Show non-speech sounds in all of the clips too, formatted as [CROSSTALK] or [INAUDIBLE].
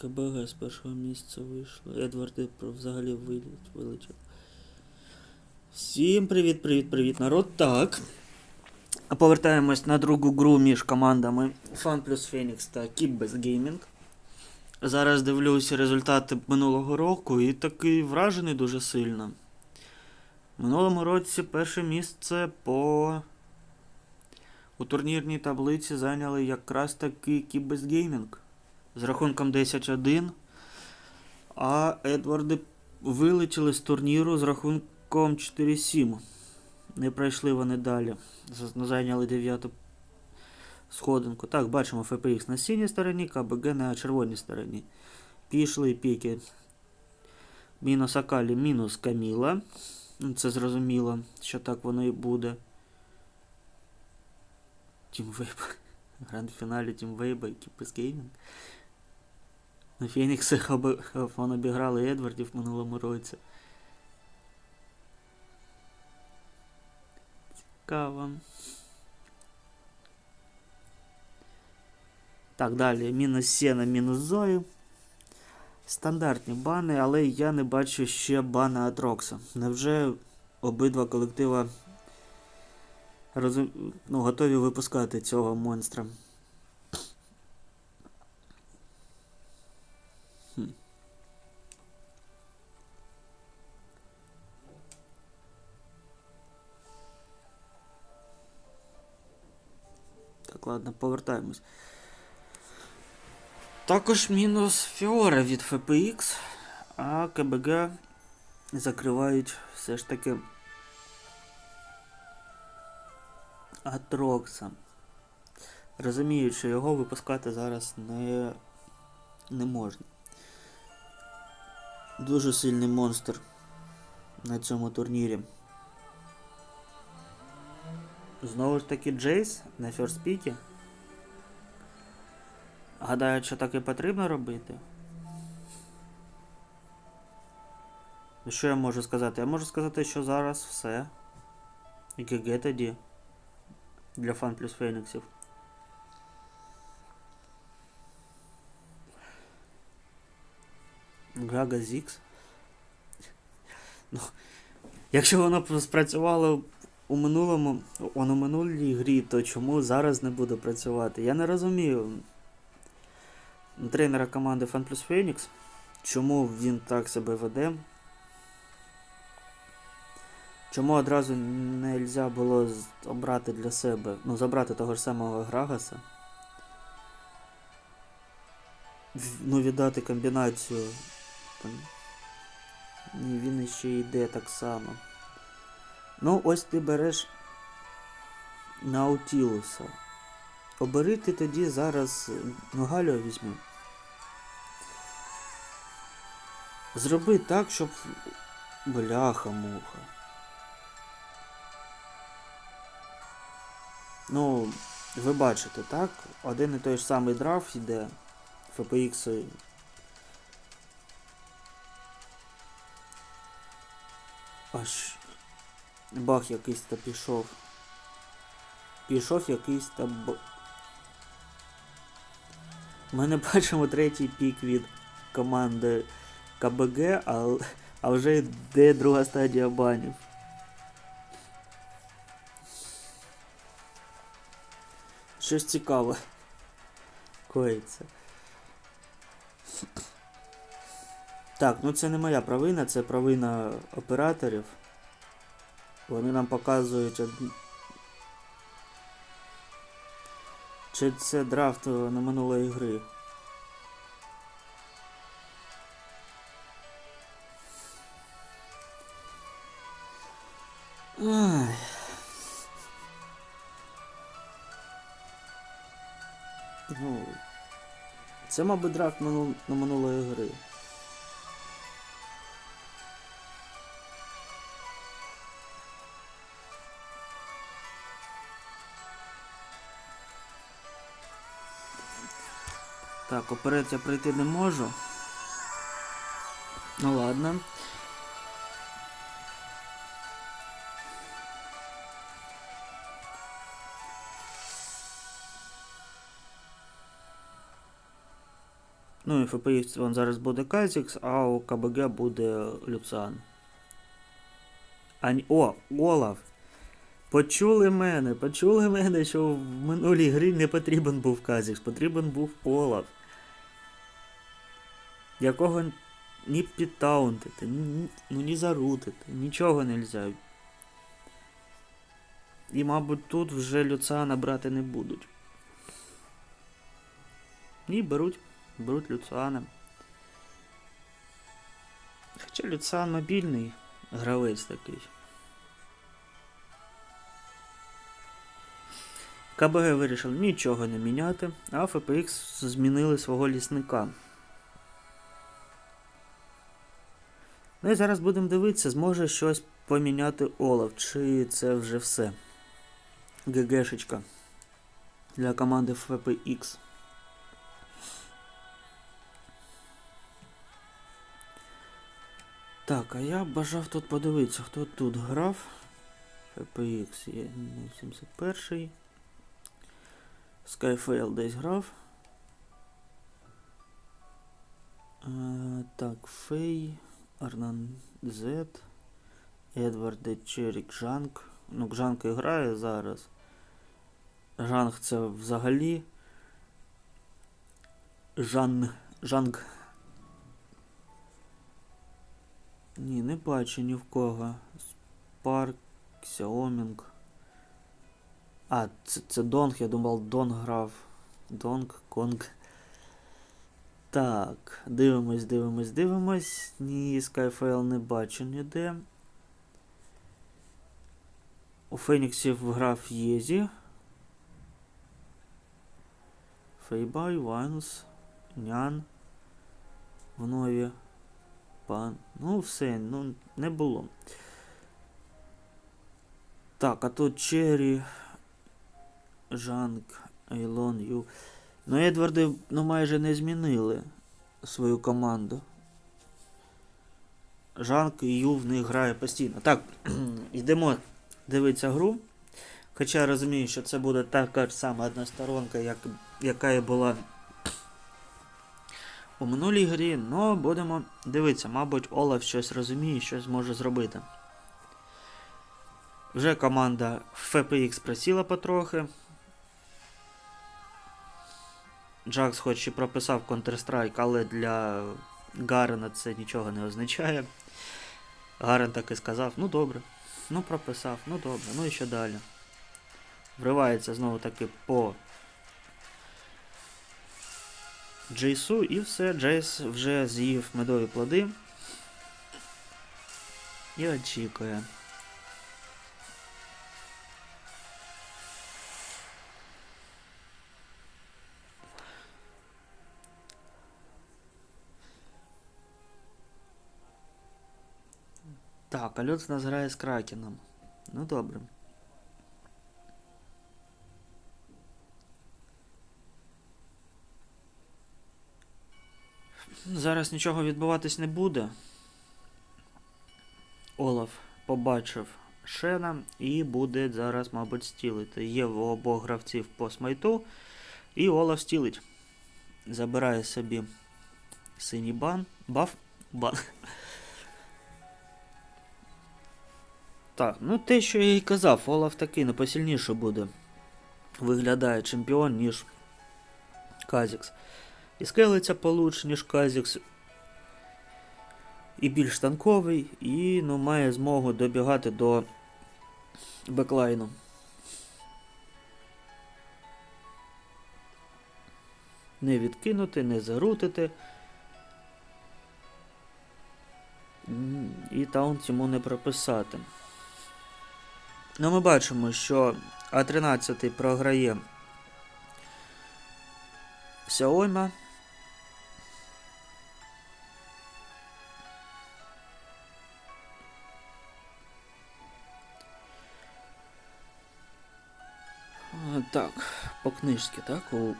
ХБГ з першого місця вийшло. Едвард взагалі виліт, вилетів. Всім привіт, привіт, привіт, народ. Так. Повертаємось на другу гру між командами Fun плюс Фенікс та Best Gaming. Зараз дивлюся результати минулого року і такий вражений дуже сильно. Минулому році перше місце по у турнірній таблиці зайняли якраз таки Best Gaming з рахунком 10-1. А Едварди вилетіли з турніру з рахунком 4-7. Не пройшли вони далі. Зайняли дев'яту сходинку. Так, бачимо FPX на синій стороні, КБГ на червоній стороні. Пішли піки. Мінус Акалі, мінус Каміла. Ну, Це зрозуміло, що так воно і буде. Тім Вейба. [LAUGHS] Гранд-фіналі Тім Вейба і Кіпес Геймінг. На Фенікси [LAUGHS] Хафон обіграли Едвардів в минулому році. Цікаво. Так, далі. Мінус Сена, мінус Зої. Стандартні бани, але я не бачу ще бана від Рокса. Невже обидва колектива розум... ну, готові випускати цього монстра? Так, ладно, повертаємось. Також мінус Фіора від FPX, а КБГ закривають все ж таки Атрокса. Розуміють, що його випускати зараз не, не можна. Дуже сильний монстр на цьому турнірі. Знову ж таки Джейс на ферспікі. Гадаю, що так і потрібно робити. Що я можу сказати? Я можу сказати, що зараз все. І ГГ тоді. Для фан плюс Феніксів. Гага Зікс. Ну, якщо воно спрацювало у минулому, он у минулій грі, то чому зараз не буде працювати? Я не розумію тренера команди Fan Plus Phoenix, чому він так себе веде. Чому одразу не можна було обрати для себе, ну, забрати того ж самого Грагаса. Ну, віддати комбінацію. Там. Він іще йде так само. Ну, ось ти береш Наутілуса. Обери ти тоді зараз ну, Галю візьми. Зроби так, щоб. Бляха-муха. Ну, ви бачите, так? Один і той ж самий драфт йде. FPX. Аж бах якийсь та пішов. Пішов якийсь та б... Ми не бачимо третій пік від команди КБГ, а, а вже йде друга стадія банів. Щось цікаве. Коїться. Так, ну це не моя провина, це провина операторів. Вони нам показують. Чи це драфт е, на минулої гри? Ну, це, мабуть, драфт на минулої гри. Так, оперед я пройти не можу. Ну ладно. Ну і ФПХ вон зараз буде Казікс, а у КБГ буде Люциан. А, ні- о, Олаф! Почули мене, почули мене, що в минулій грі не потрібен був Казікс, потрібен був Олаф. Якого ні підтаунтити, ні, ну ні зарутити, нічого не можна. І, мабуть, тут вже Люциана брати не будуть. Ні, беруть. Беруть Люциана. Хоча Люциан мобільний гравець такий. КБГ вирішив нічого не міняти, а FPX змінили свого лісника. Ну і зараз будемо дивитися, зможе щось поміняти Олаф, чи це вже все. ГГшечка для команди FPX. Так, а я бажав тут подивитися, хто тут грав. FPX є не 71-й. Skyfail десь грав. Е, так, Фей, Арнан Зет, Едвард Де Черік, Жанк. Ну, Гжанк і грає зараз. Жанг це взагалі. Жан. Жанг. Ні, не бачу ні в кого. Спарк, Сяомінг. А, це, це Донг, я думав, Дон грав. Донг, Конг. Так, дивимось, дивимось, дивимось. Ні, Skyfile не бачу ніде. У Феніксів грав Єзі. Фейбай, Вайнус, Нян. В нові. Пан. Ну, все, ну, не було. Так, а тут Черрі. Жанк, Ейлон, Ю. Ну, Едварди ну, майже не змінили свою команду. Жанк і Ю в них грає постійно. Так, [CLEARS THROAT] йдемо дивитися гру. Хоча розумію, що це буде така ж сама односторонка, як, яка і була у минулій грі, але будемо дивитися, мабуть, Олаф щось розуміє, щось може зробити. Вже команда FPX просіла потрохи. Джакс хоч і прописав Counter-Strike, але для Гарена це нічого не означає. Гарен так і сказав, ну добре, ну прописав, ну добре, ну і що далі. Вривається знову таки по Джейсу і все, Джейс вже з'їв медові плоди. І очікує. Так, Альоц нас грає з Кракеном. Ну добре. Зараз нічого відбуватись не буде. Олаф побачив Шена і буде зараз, мабуть, стілити. Є в обох гравців по смайту. І Олаф стілить. Забирає собі синій бан. Баф? Бан. Так, ну те, що я і казав, Олаф такий не посильніше буде. Виглядає чемпіон, ніж Казікс. І скелиться получше, ніж Казікс. І більш танковий, і ну, має змогу добігати до беклайну. Не відкинути, не зарутити. І таунт йому не прописати. Ну, ми бачимо, що А13 програє Xiaomi. Так, по книжці, так? У,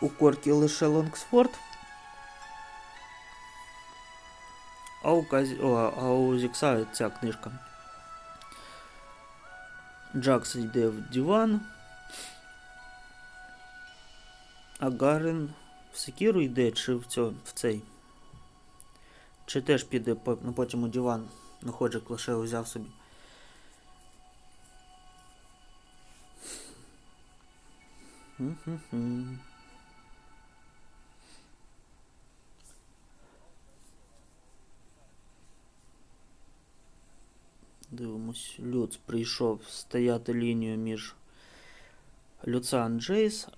у Коркі лише Лонгсфорд. А у, Казі... О, а у Зікса ця книжка. Джакс йде в диван. А Гарен в секіру йде, чи в, цьо, в цей. Чи теж піде ну, потім у диван. Ну, ходжик лише взяв собі. М-м-м. Дивимось, Люц прийшов стояти лінію між Люцан Джейс.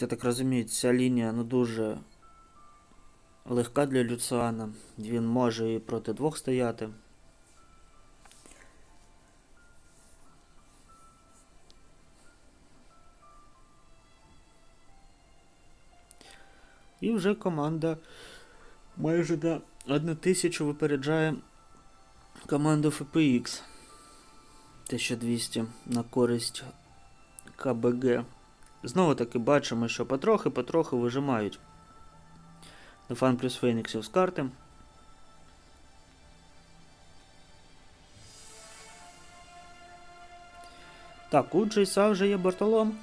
Я так розумію, ця лінія ну дуже легка для Люциана. Він може і проти двох стояти. Вже команда майже на 1 тисячу випереджає команду FPX. 1200 на користь КБГ. Знову таки бачимо, що потрохи-потрохи вижимають Дефан плюс Феніксів з карти. Так, у Джейса вже є Бартолом.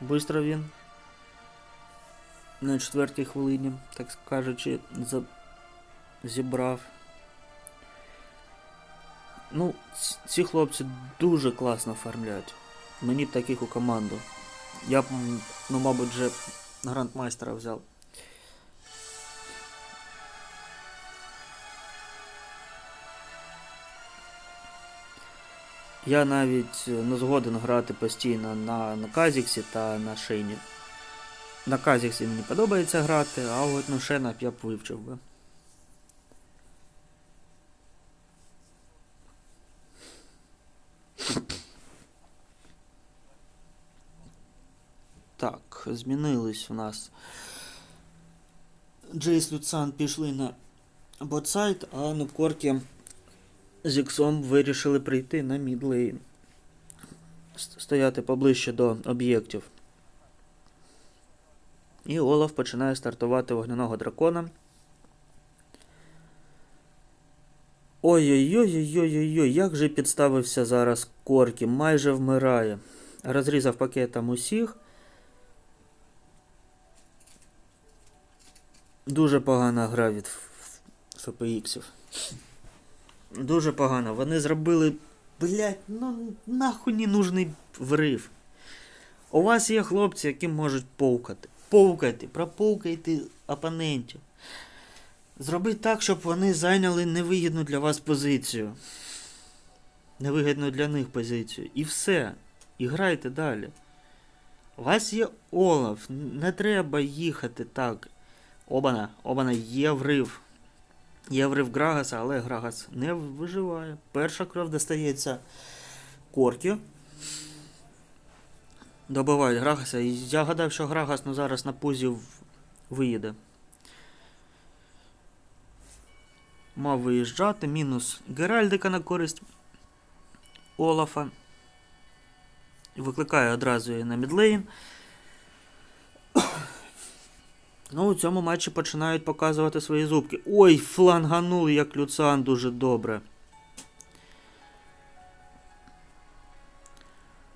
Бистро він. На четвертій хвилині, так кажучи, за... зібрав. Ну, ці хлопці дуже класно оформляють. Мені б таких у команду. Я б, ну, мабуть, вже грандмайстера взяв. Я навіть е, не згоден грати постійно на, на Казіксі та на Шейні. На Казіксі мені подобається грати, а от на Шена б я б вивчив би. Так, змінились у нас. Джейс Люцан пішли на ботсайд, а Нубкорки з Іксом вирішили прийти на мідлейн. Стояти поближче до об'єктів. І Олаф починає стартувати вогняного дракона. Ой-ой-ой-ой-ой-ой, як же підставився зараз Коркі, майже вмирає. Розрізав пакетом усіх. Дуже погана гра від FPX. Дуже погано. Вони зробили. Блять, ну нахуй не нужний врив. У вас є хлопці, які можуть повкати. Повкайте, проповкайте опонентів. Зробіть так, щоб вони зайняли невигідну для вас позицію. Невигідну для них позицію. І все. І грайте далі. У вас є Олаф. Не треба їхати так. Обана, обана, є врив. Є врив Грагаса, але Грагас не виживає. Перша кров достається Коркі. Добивають Грагаса. І я гадав, що Грагас ну, зараз на пузі виїде. Мав виїжджати. Мінус Геральдика на користь Олафа. Викликає одразу її на мідлейн. [COUGHS] Ну, у цьому матчі починають показувати свої зубки. Ой, фланганув як Люциан дуже добре.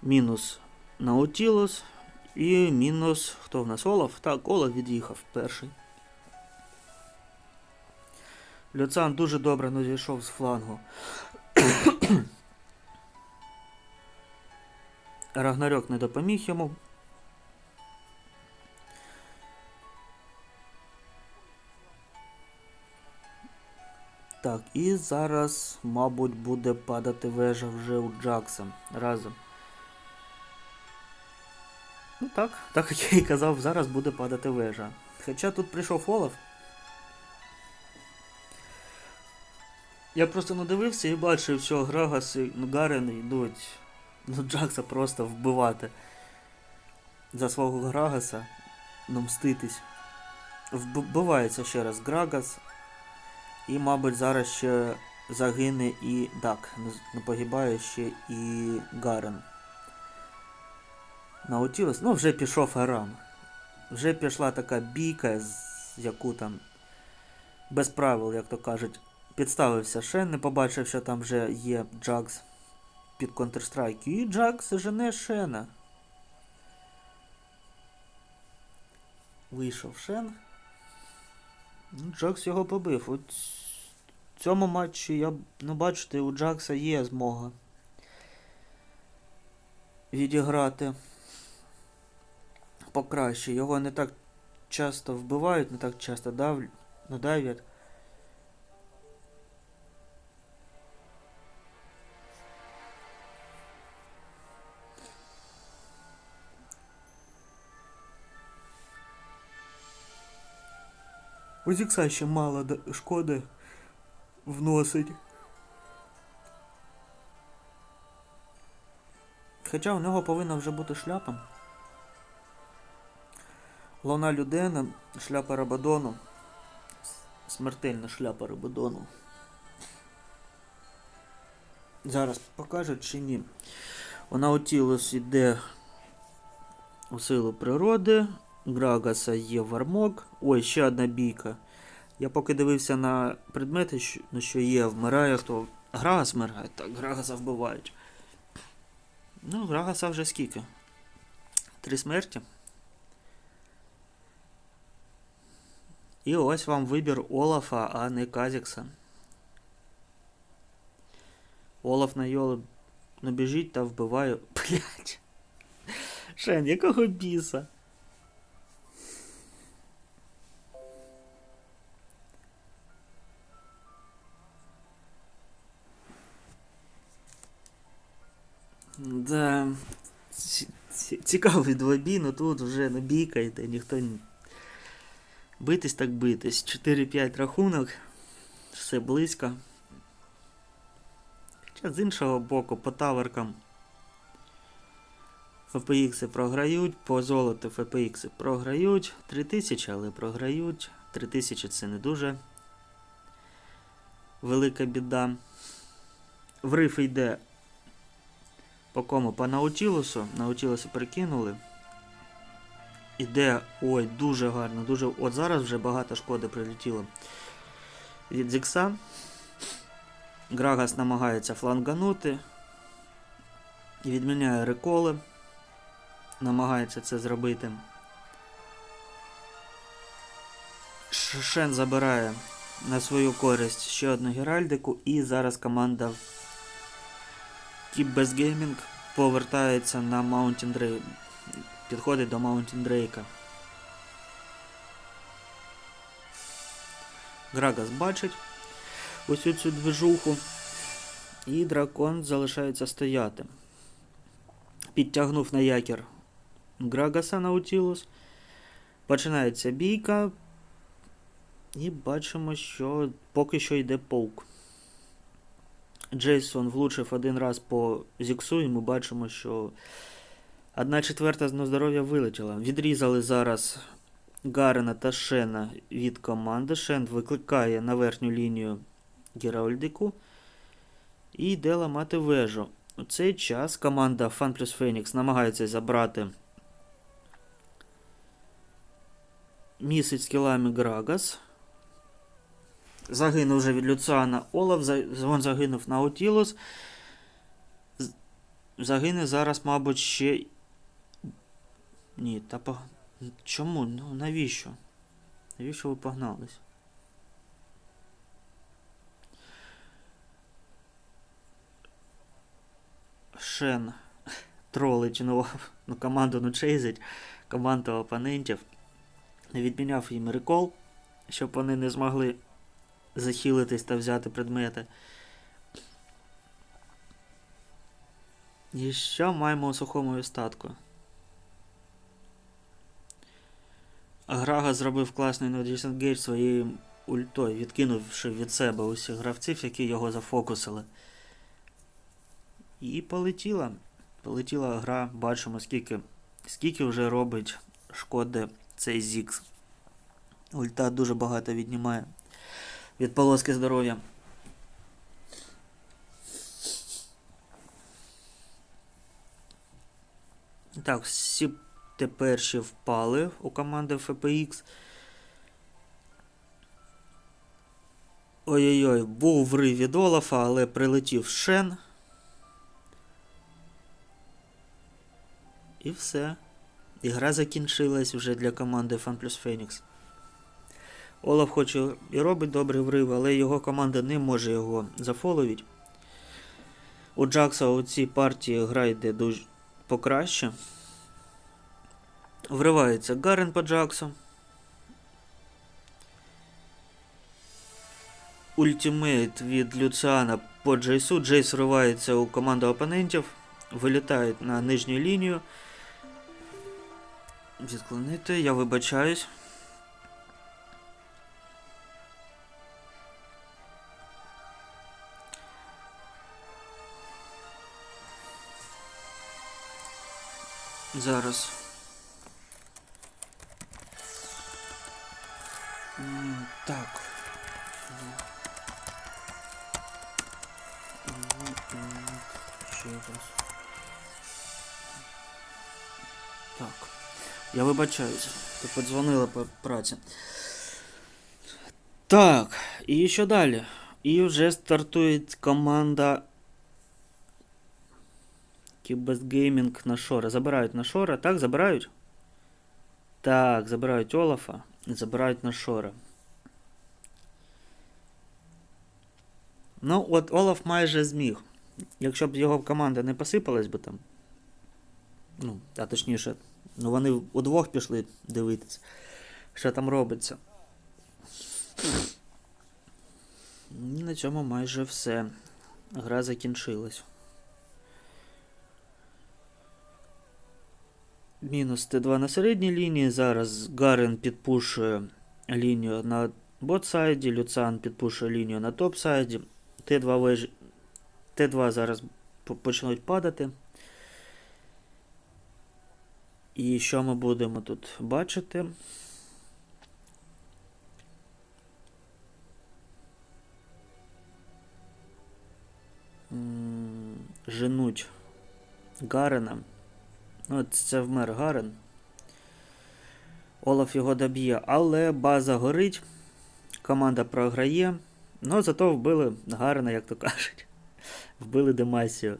Мінус Наутілус. І мінус. Хто в нас? Олаф? Так, Олаф від'їхав перший. Люциан дуже добре зійшов з флангу. [COUGHS] Рагнарьок не допоміг йому. Так, і зараз, мабуть, буде падати вежа вже у Джакса разом. Ну так, так як я і казав, зараз буде падати вежа. Хоча тут прийшов Олаф. Я просто надивився і бачив, що Грагас і Гарен йдуть ну, Джакса просто вбивати. За свого Грагаса, ну мститись. Вбивається ще раз Грагас. І, мабуть, зараз ще загине і Дак. Не погибає ще і Гарен. Наутілус. Ну, вже пішов Арам. Вже пішла така бійка, яку там без правил, як то кажуть, Підставився Шен, не побачив, що там вже є Джакс під Counter-Strike. І Джакс жене Шена. Вийшов Шен. Ну, Джакс його побив. От в цьому матчі я ну, бачите, у Джакса є змога відіграти покраще. Його не так часто вбивають, не так часто дав... давлять. У Зікса ще мало шкоди вносить. Хоча у нього повинна вже бути шляпа. Луна людина, шляпа Рабадону. Смертельна шляпа Рабадону. Зараз покажуть чи ні. Вона У Наутілус іде у силу природи. Грагаса є вармок. Ой, ще одна бійка. Я поки дивився на предмети, ну, що є, вмирає хто. Грагас вмирає, так, Грагаса вбивають. Ну, Грагаса вже скільки? Три смерті. І ось вам вибір Олафа, а не Казікса. Олаф на Йолу набіжить та вбиває. [LAUGHS] Блять. Шен, якого біса? Да. ці- ці- Цікавий двобій, але тут вже не бійка йде, ніхто. Битись так битись. 4-5 рахунок. Все близько. Хоча з іншого боку, по таверкам FPX програють, по золоту FPX програють. 3000, але програють. 3000 це не дуже велика біда. В риф йде по кому? По Наутілусу. Наутілусу перекинули. Іде. Ой, дуже гарно. Дуже... От зараз вже багато шкоди прилетіло від Зікса. Грагас намагається фланганути. Відміняє реколи. Намагається це зробити. Шен забирає на свою користь ще одну Геральдику. І зараз команда Keep Best повертається на Mountain Drake. Підходить до Mountain Drake. Грагас бачить ось цю движуху. І дракон залишається стояти. Підтягнув на якір Грагаса Наутілус. Починається бійка. І бачимо, що поки що йде полк. Джейсон влучив один раз по Зіксу, і ми бачимо, що одна четверта з здоров'я вилетіла. Відрізали зараз Гарена та Шена від команди. Шен викликає на верхню лінію Геральдику і йде ламати вежу. У цей час команда Fan плюс Phoenix намагається забрати місяць кілами Грагас. Загинув вже від Люциана Олаф, він загинув на Аутілус. З- Загине зараз, мабуть, ще. Ні, та по... Чому? Ну навіщо? Навіщо ви погнались? Шен тролить ну, [LAUGHS] ну, команду ну чейзить, команду опонентів. Не відміняв їм рекол, щоб вони не змогли захилитись та взяти предмети. І що маємо у сухому остатку? Грага зробив класний Nodjacent Gate своєю ультою, відкинувши від себе усіх гравців, які його зафокусили. І полетіла. Полетіла гра, бачимо, скільки, скільки вже робить шкоди цей Зікс. Ульта дуже багато віднімає від полоски здоров'я. Так, всі тепер ще впали у команди FPX. Ой-ой-ой, був врив від Олафа, але прилетів Шен. І все. Ігра закінчилась вже для команди Fan плюс Phoenix. Олаф хоче і робить добрий врив, але його команда не може його зафоловити. У Джакса у цій партії гра йде дуже покраще. Вривається Гарен по Джаксу. Ультимейт від Люціана по Джейсу. Джейс вривається у команду опонентів. Вилітає на нижню лінію. Відклонити, я вибачаюсь. Зараз. Так. М, м, Ще раз. Так. Я вибачаюсь. Ти подзвонила по праці. Так, і що далі? І вже стартує команда Кібест Геймінг на Шора. Забирають на Шора. Так, забирають? Так, забирають Олафа і Забирають на Шора. Ну, от Олаф майже зміг. Якщо б його команда не посипалась би там. Ну, а точніше, ну вони удвох пішли дивитись, що там робиться. І на цьому майже все. Гра закінчилась. Мінус Т2 на середній лінії. Зараз Гарен підпушує лінію на бот-сайді, Люцан підпушує лінію на топ-сайді. Т2 веж... Т2 зараз почнуть падати. І що ми будемо тут бачити? Женуть Гарена. Ну, от це вмер Гарен. Олаф його доб'є, але база горить. Команда програє. Ну, зато вбили Гарена, як то кажуть. Вбили Демасію.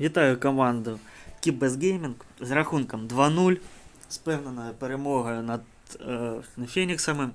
Вітаю команду Keep Gaming з рахунком 2-0. З певненою перемогою над е, Феніксами.